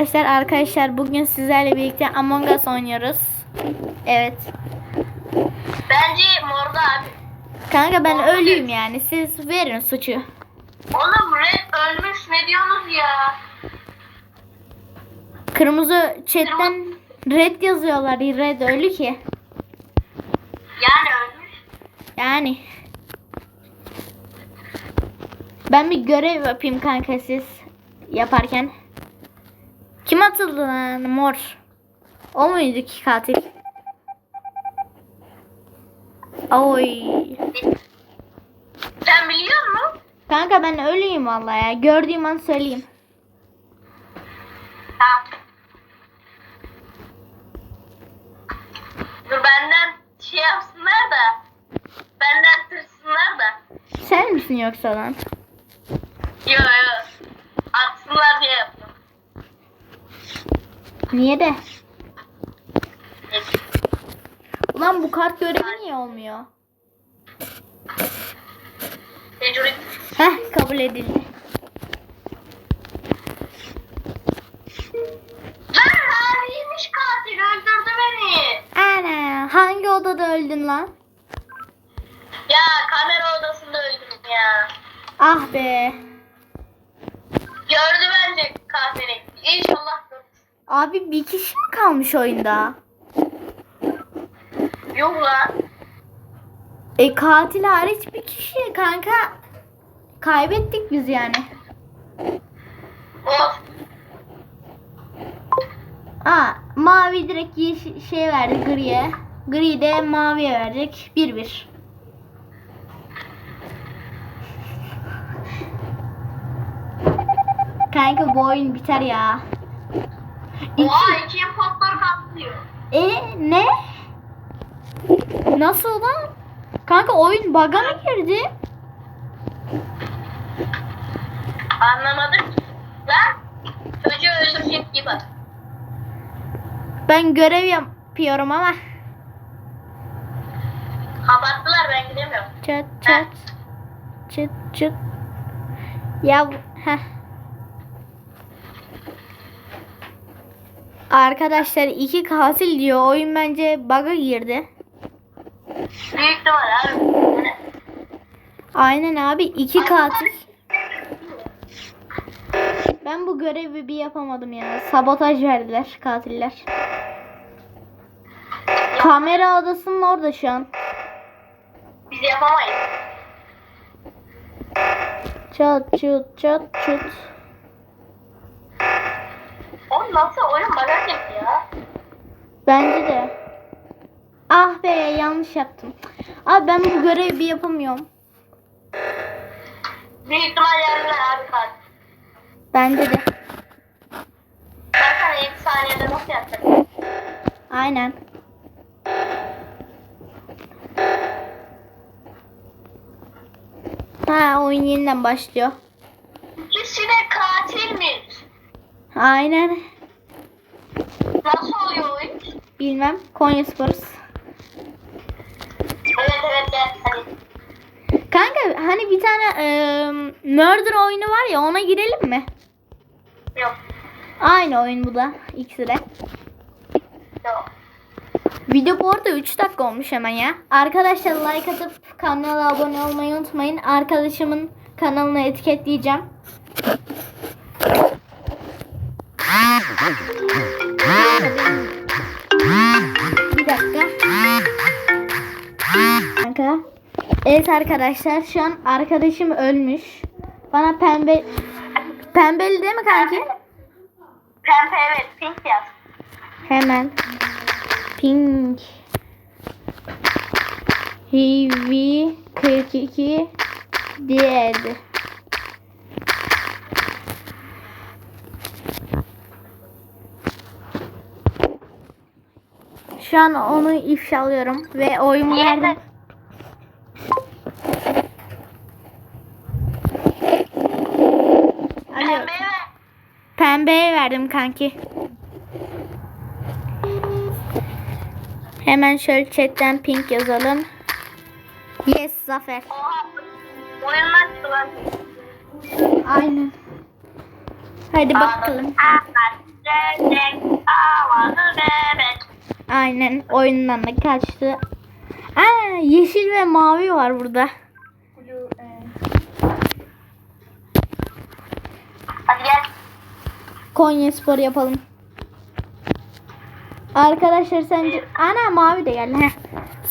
Arkadaşlar arkadaşlar bugün sizlerle birlikte Among Us oynuyoruz. Evet. Bence morda abi. Kanka ben ölüyüm yani. Siz verin suçu. Oğlum Red ölmüş ne diyorsunuz ya? Kırmızı chatten red yazıyorlar. Red ölü ki. Yani ölmüş. Yani. Ben bir görev yapayım kanka siz yaparken. Kim atıldı lan mor? O muydu ki katil? Oy. Sen biliyor musun? Kanka ben ölüyüm vallahi ya. Gördüğüm an söyleyeyim. Ha. Dur benden şey yapsınlar da. Benden tırsınlar da. Sen misin yoksa lan? Yo yo. Atsınlar diye yapıyorum. Niye de? Ulan bu kart görevi niye olmuyor? Heh kabul edildi. Harvey'miş katil öldürdü beni. Ana hangi odada öldün lan? Ya kamera odasında öldüm ya. Ah be. Gördü bence katili. İnşallah gördü. Abi bir kişi mi kalmış oyunda? Yok lan. E katil hariç bir kişi kanka. Kaybettik biz yani. Of. Aa mavi direkt yeşil şey verdi griye. Gri de maviye verecek. 1-1. Kanka bu oyun biter ya. İki. Oha iki impostlar katlıyor. E ne? Nasıl lan? Kanka oyun bug'a mı girdi? Anlamadım. Lan çocuğu öldürecek gibi. Ben görev yapıyorum ama. Kapattılar ben gidemiyorum. Çat çat. Çıt çıt. Ya heh. Arkadaşlar iki katil diyor. Oyun bence bug'a girdi. Büyük ihtimal abi. Aynen abi iki katil. Ben bu görevi bir yapamadım ya. Sabotaj verdiler katiller. Kamera odasının orada şu an. Biz yapamayız. Çat çut çat çut. Oğlum nasıl oyun bana ya? Bence de. Ah be yanlış yaptım. Abi ben bu görevi bir yapamıyorum. Büyük ihtimal yerler abi katil. Bence de. Ben sana 7 saniyede nasıl yapacak? Aynen. Ha oyun yeniden başlıyor. İkisi de katilmiş. Aynen. Nasıl oluyor oyun? Bilmem. Konya Spor'uz. Evet evet gel hadi. Kanka hani bir tane eee murder oyunu var ya ona girelim mi? Yok. Aynı oyun bu da. İkisi de. Yok. Video bu arada 3 dakika olmuş hemen ya. Arkadaşlar like atıp kanala abone olmayı unutmayın. Arkadaşımın kanalını etiketleyeceğim. Bir dakika. Kanka. Evet arkadaşlar şu an arkadaşım ölmüş. Bana pembe pembeli değil mi kanki? Pembe evet pink yaz. Hemen. Pink. Hivi 42 diğerdi. Şu an onu ifşalıyorum ve oyumu verdim. Pembeye verdim kanki. Hemen şöyle chatten pink yazalım. Yes Zafer. Oha. Oyundan çıkılan. Aynen. Hadi bakalım. Bebek, bebek. Aynen oyundan da kaçtı. Aa, yeşil ve mavi var burada. Hadi gel. Konya Spor yapalım. Arkadaşlar sence ana mavi de geldi. Heh.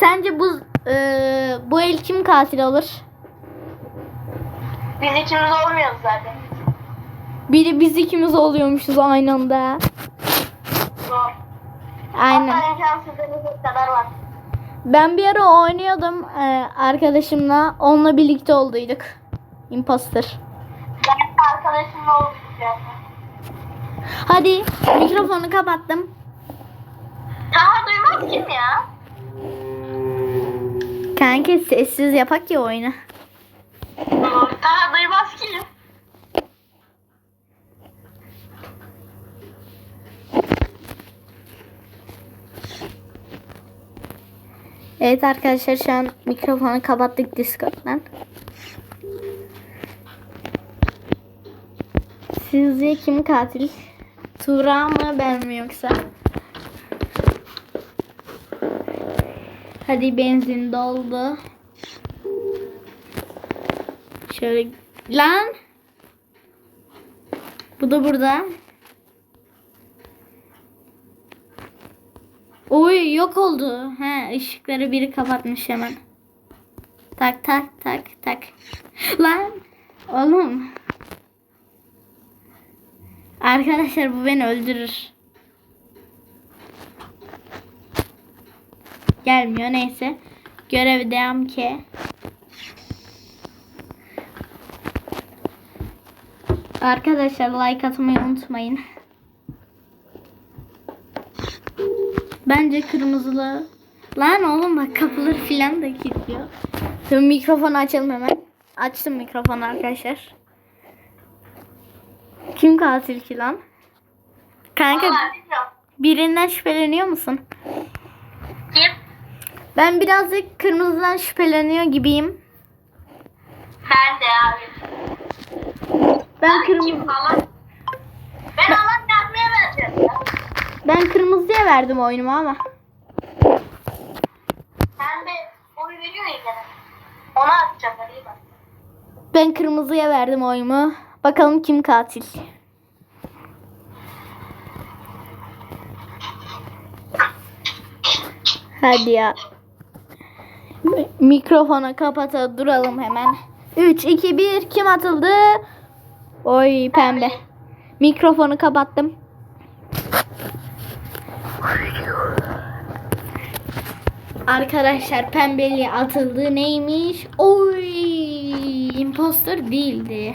Sence bu e, bu el kim katil olur? Biz içimiz olmuyoruz zaten. Biri biz ikimiz oluyormuşuz aynı anda. Zor. Aynen. Hatta imkansız denecek kadar var. Ben bir ara oynuyordum e, arkadaşımla. Onunla birlikte olduyduk. Imposter. Ben arkadaşımla olduk yani. Hadi mikrofonu kapattım. Taha duymaz kim ya? Kanka sessiz yapak ya oyunu. Taha duymaz kim? Evet arkadaşlar şu an mikrofonu kapattık Discord'dan. Sizce kim katil? Tuğra mı ben mi yoksa? Hadi benzin doldu. Şöyle lan. Bu da burada. Oy yok oldu. He ışıkları biri kapatmış hemen. Tak tak tak tak. Lan oğlum. Arkadaşlar bu beni öldürür. Gelmiyor neyse. Görev devam ki. Arkadaşlar like atmayı unutmayın. Bence kırmızılı. Lan oğlum bak kapıları filan da kilitliyor. Şimdi mikrofonu açalım hemen. Açtım mikrofonu arkadaşlar. Kim katil ki lan? Kanka birinden şüpheleniyor musun? Kim? Ben birazcık kırmızıdan şüpheleniyor gibiyim. Ben de abi. Ben Kim kırmızı falan? Ben Allah yazmaya vereceğim ya. Ben kırmızıya verdim oyunumu ama. Sen de oy veriyor ya gene. Ona atacaklar iyi bak. Ben kırmızıya verdim oyumu. Bakalım kim katil. Hadi ya. Mi- Mikrofonu kapata duralım hemen. 3, 2, 1 kim atıldı? Oy pembe. Mikrofonu kapattım. Arkadaşlar pembeli atıldı neymiş? Oy imposter değildi.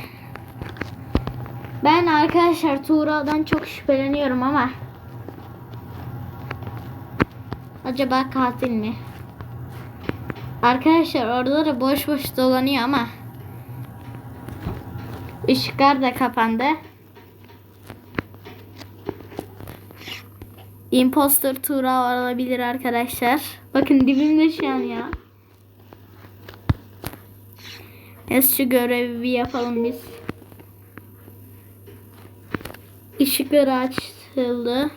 Ben arkadaşlar Tuğra'dan çok şüpheleniyorum ama acaba katil mi? Arkadaşlar orada da boş boş dolanıyor ama ışıklar da kapandı. Imposter Tuğra olabilir arkadaşlar. Bakın dibimde şu an ya. Neyse şu görevi yapalım biz. Işıkları açıldı.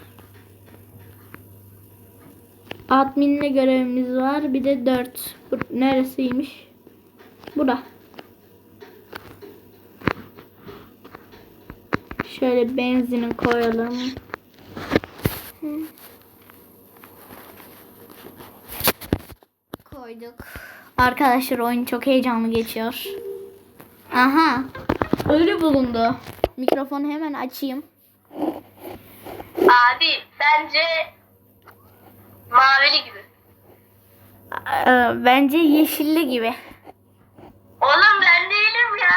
Admin'le görevimiz var. Bir de 4. Bu neresiymiş? Bura. Şöyle benzini koyalım. Koyduk. Arkadaşlar oyun çok heyecanlı geçiyor. Aha. Ölü bulundu. Mikrofonu hemen açayım. Abi bence mavili gibi. Ee, bence yeşilli gibi. Oğlum ben değilim ya.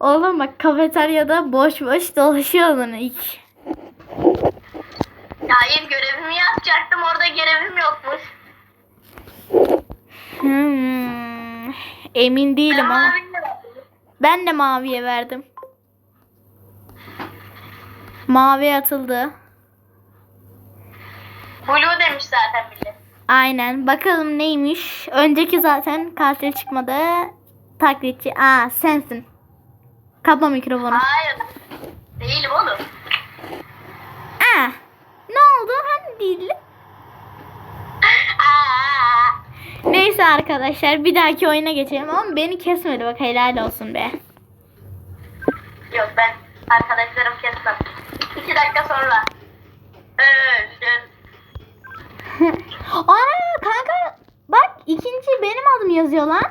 Oğlum bak kafeteryada boş boş dolaşıyordun ilk. Hayır görevimi yapacaktım orada görevim yokmuş. Hmm, emin değilim ama. Ben de maviye verdim. Mavi atıldı. Blue demiş zaten millet. Aynen. Bakalım neymiş. Önceki zaten katil çıkmadı. Taklitçi. Aa sensin. Kapa mikrofonu. Hayır. Değilim oğlum. Değil. Aa, Neyse arkadaşlar bir dahaki oyuna geçelim ama beni kesmedi bak helal olsun be. Yok ben arkadaşlarım kesmem. İki dakika sonra. Ana kanka bak ikinci benim adım yazıyor lan.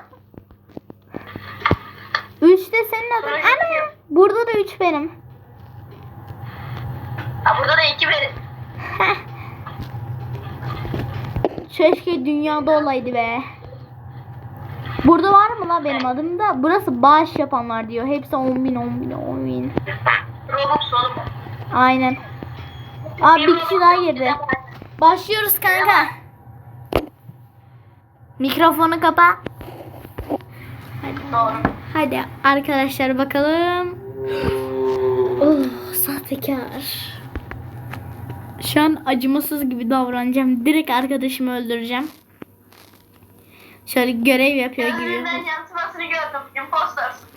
Üç de senin adın. Ana burada da üç benim. Ha, burada da iki verin. Keşke dünyada olaydı be. Burada var mı la benim adım da? Burası bağış yapanlar diyor. Hepsi 10 bin 10 bin 10 bin. Aynen. Aa bir kişi daha girdi. Başlıyoruz kanka. Mikrofonu kapa. Hadi. Hadi arkadaşlar bakalım. Oh sahtekar. Şu an acımasız gibi davranacağım. Direkt arkadaşımı öldüreceğim. Şöyle görev yapıyor gibi. Gözlerinden yansımasını gördüm. Impostorsın.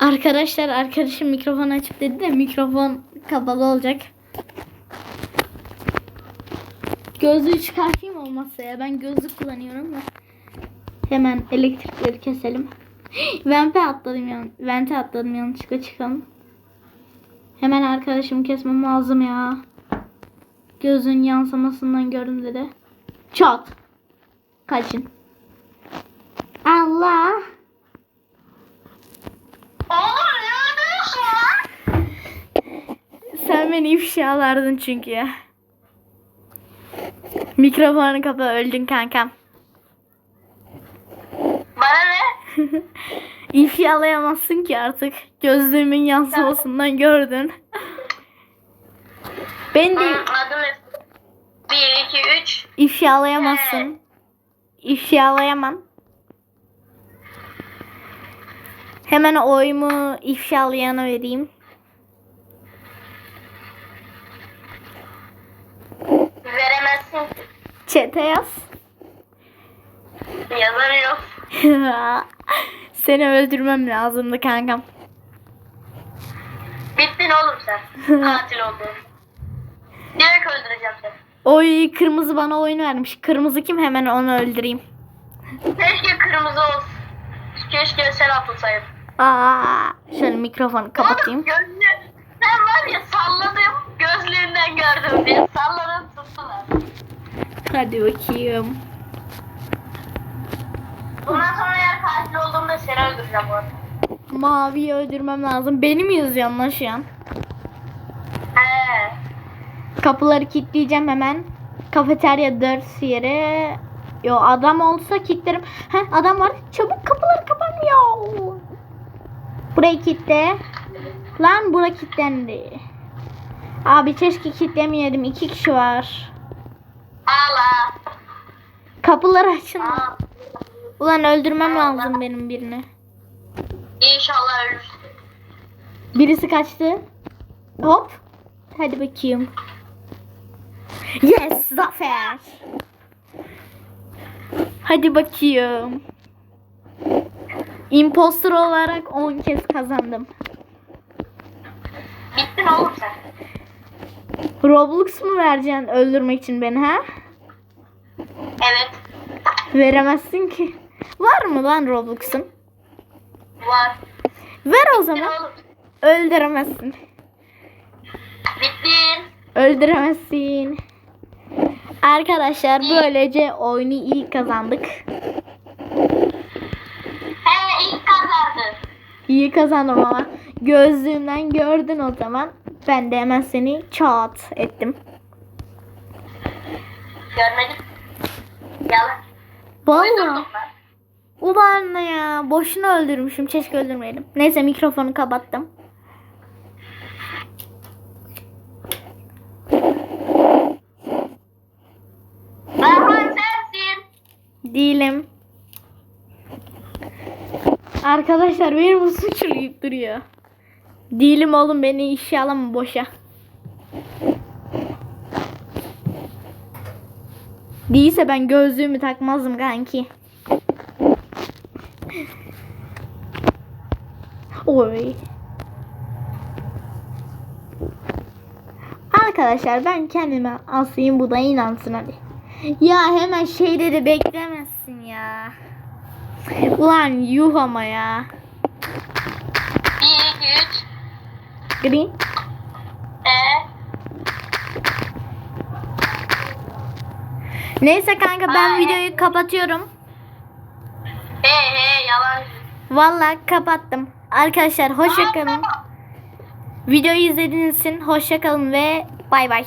Arkadaşlar arkadaşım mikrofon açıp dedi de mikrofon kapalı olacak. Gözlüğü çıkartayım olmazsa ya. Ben gözlük kullanıyorum da. Hemen elektrikleri keselim. Vente atladım yan Vente atladım yanlışlıkla çıkalım. Hemen arkadaşımı kesmem lazım ya. Gözün yansımasından gördüm dedi. Çat. Kaçın. Allah. Sen beni ifşalardın çünkü ya. Mikrofonu kapa öldün kankam. Bana ne? İfşalayamazsın ki artık. Gözlüğümün yansımasından gördün. Ben de Adım ne? Bir, iki, üç. ifşalayamazsın. İfşalayamam. Hemen oyumu ifşalayana vereyim. Veremezsin. Çete yaz. Yazarı yok. Seni öldürmem lazımdı kankam. Bittin oğlum sen. Katil oldun. Direkt öldüreceğim seni. Oy kırmızı bana oyun vermiş. Kırmızı kim? Hemen onu öldüreyim. Keşke kırmızı olsun. Keşke sen atılsaydın. Aa, şöyle mikrofonu kapatayım. Oğlum gözlü... Sen var ya salladım. Gözlüğünden gördüm diye. Salladım tuttular. Hadi bakayım. Bundan sonra eğer katil olduğumda seni öldüreceğim bu arada. Maviyi öldürmem lazım. Beni mi yazıyorsun lan şu an? He. Kapıları kilitleyeceğim hemen. Kafeterya 4 yere. Yo adam olsa kilitlerim. Heh adam var. Çabuk kapıları kapanmıyor. Burayı kilitle. Lan bura kilitlendi. Abi keşke kilitlemeyelim. İki kişi var. Ağla. Kapıları açın. Ağla. Ulan öldürmem lazım benim birini. İnşallah ölürsün. Birisi kaçtı. Hop. Hadi bakayım. Yes, zafer. Hadi bakayım. Imposter olarak 10 kez kazandım. Bittin oğlum sen. Roblox mu vereceksin öldürmek için beni ha? Evet. Veremezsin ki. Var mı lan Roblox'un? Var. Ver o zaman. Öldüremezsin. Bittin. Öldüremezsin. Arkadaşlar böylece oyunu iyi kazandık. He ilk kazandı. İyi kazandım ama gözlüğümden gördün o zaman. Ben de hemen seni çat ettim. Görmedik. Yalan. Vallahi. Ulan ya. Boşuna öldürmüşüm. Keşke öldürmeyelim. Neyse mikrofonu kapattım. Rahman sensin. Değilim. Arkadaşlar benim bu suçlayıp duruyor. Değilim oğlum beni işe alama boşa. Değilse ben gözlüğümü takmazdım kanki. Oy. Arkadaşlar ben kendime asayım bu da inansın hadi. Ya hemen şeyleri beklemezsin ya. Ulan yuh ama ya. 1, 2, 3. Green. E. Neyse kanka ben Ay. videoyu kapatıyorum. He he yalan. Vallahi kapattım. Arkadaşlar hoşça kalın. Videoyu izlediğiniz için hoşça kalın ve bay bay.